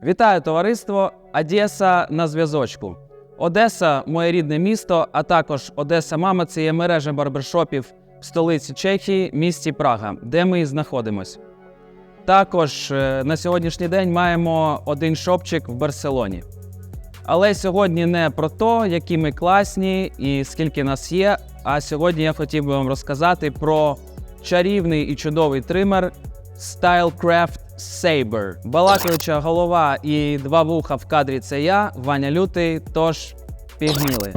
Вітаю товариство! Одеса на зв'язочку. Одеса моє рідне місто, а також Одеса Мама це є мережа барбершопів в столиці Чехії, місті Прага, де ми і знаходимось. Також е, на сьогоднішній день маємо один шопчик в Барселоні. Але сьогодні не про те, які ми класні і скільки нас є. А сьогодні я хотів би вам розказати про чарівний і чудовий тример Stylecraft Saber. Балакаюча голова і два вуха в кадрі це я, Ваня Лютий. Тож пігніли.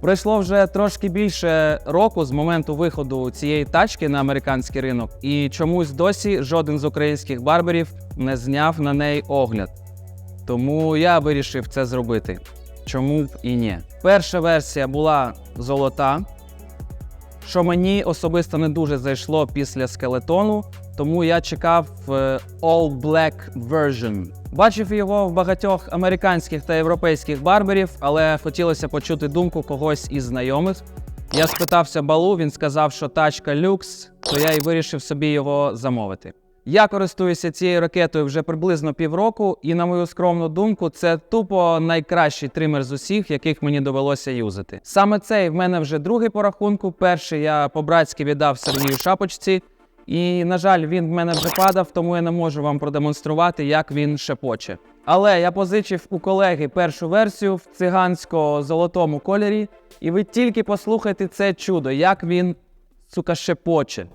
Пройшло вже трошки більше року з моменту виходу цієї тачки на американський ринок, і чомусь досі жоден з українських барберів не зняв на неї огляд. Тому я вирішив це зробити. Чому б і ні? Перша версія була золота, що мені особисто не дуже зайшло після скелетону, тому я чекав е, All Black Version. Бачив його в багатьох американських та європейських барберів, але хотілося почути думку когось із знайомих. Я спитався балу, він сказав, що тачка люкс, то я і вирішив собі його замовити. Я користуюся цією ракетою вже приблизно півроку, і на мою скромну думку, це тупо найкращий тример з усіх, яких мені довелося юзати. Саме цей в мене вже другий по рахунку. Перший я по-братськи віддав Сергію Шапочці, і, на жаль, він в мене вже падав, тому я не можу вам продемонструвати, як він шепоче. Але я позичив у колеги першу версію в цигансько-золотому кольорі, і ви тільки послухайте це чудо, як він сука шепоче.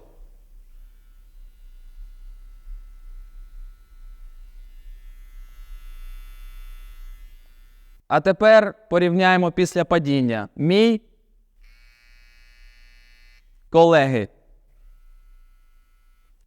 А тепер порівняємо після падіння. Мій колеги.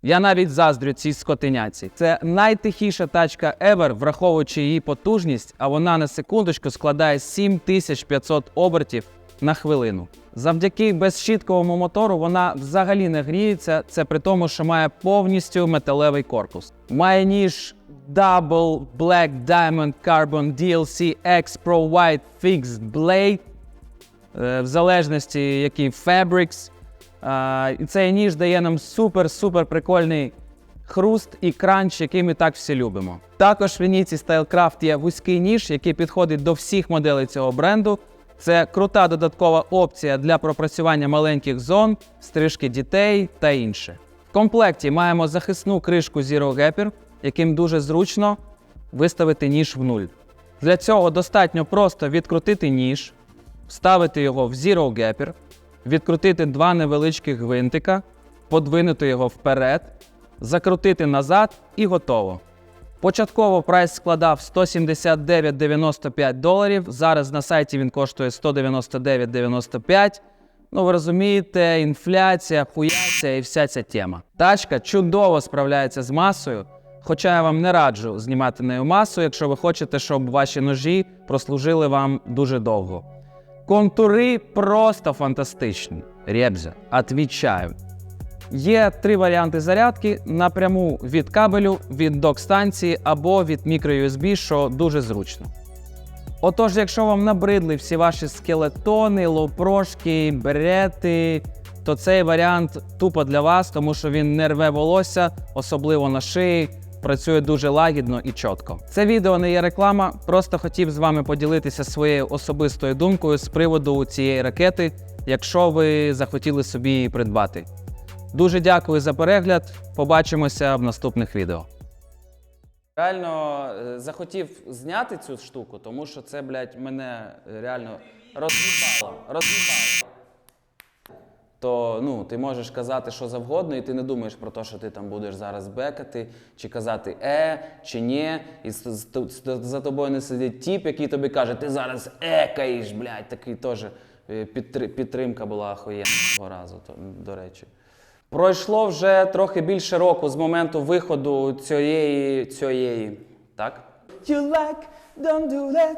Я навіть заздрю цій скотиняці. Це найтихіша тачка ever, враховуючи її потужність, а вона на секундочку складає 7500 обертів на хвилину. Завдяки безщітковому мотору вона взагалі не гріється. Це при тому, що має повністю металевий корпус. Має ніж Double Black Diamond Carbon DLC X Pro White Fixed Blade, е, в залежності який Fabrics. І цей ніж дає нам супер-супер прикольний хруст і кранч, який ми так всі любимо. Також в лінійці StyleCraft є вузький ніж, який підходить до всіх моделей цього бренду. Це крута додаткова опція для пропрацювання маленьких зон, стрижки дітей та інше. В комплекті маємо захисну кришку Zero Gapper, яким дуже зручно виставити ніж в нуль. Для цього достатньо просто відкрутити ніж, вставити його в Zero Gapper, відкрутити два невеличких гвинтика, подвинути його вперед, закрутити назад і готово. Початково прайс складав 179,95 доларів. Зараз на сайті він коштує 199,95. Ну, ви розумієте, інфляція, хуяція і вся ця тема. Тачка чудово справляється з масою, хоча я вам не раджу знімати нею масу, якщо ви хочете, щоб ваші ножі прослужили вам дуже довго. Контури просто фантастичні. Ребзя, отвічаю. Є три варіанти зарядки напряму від кабелю, від док-станції або від мікро-USB, що дуже зручно. Отож, якщо вам набридли всі ваші скелетони, лоупрошки, берети, то цей варіант тупо для вас, тому що він не рве волосся, особливо на шиї, працює дуже лагідно і чітко. Це відео не є реклама, просто хотів з вами поділитися своєю особистою думкою з приводу цієї ракети, якщо ви захотіли собі її придбати. Дуже дякую за перегляд. Побачимося в наступних відео. Реально е, захотів зняти цю штуку, тому що це, блядь, мене е, реально роз'їбало. Роз'їбало. То ну, ти можеш казати що завгодно, і ти не думаєш про те, що ти там будеш зараз бекати, чи казати е, чи ні. І за тобою не сидить тіп, який тобі каже, ти зараз екаєш, блядь, такий теж е, підтримка була охуєнного разу, то, до речі. Пройшло вже трохи більше року з моменту виходу цієї. цієї. Так? You like, don't do that.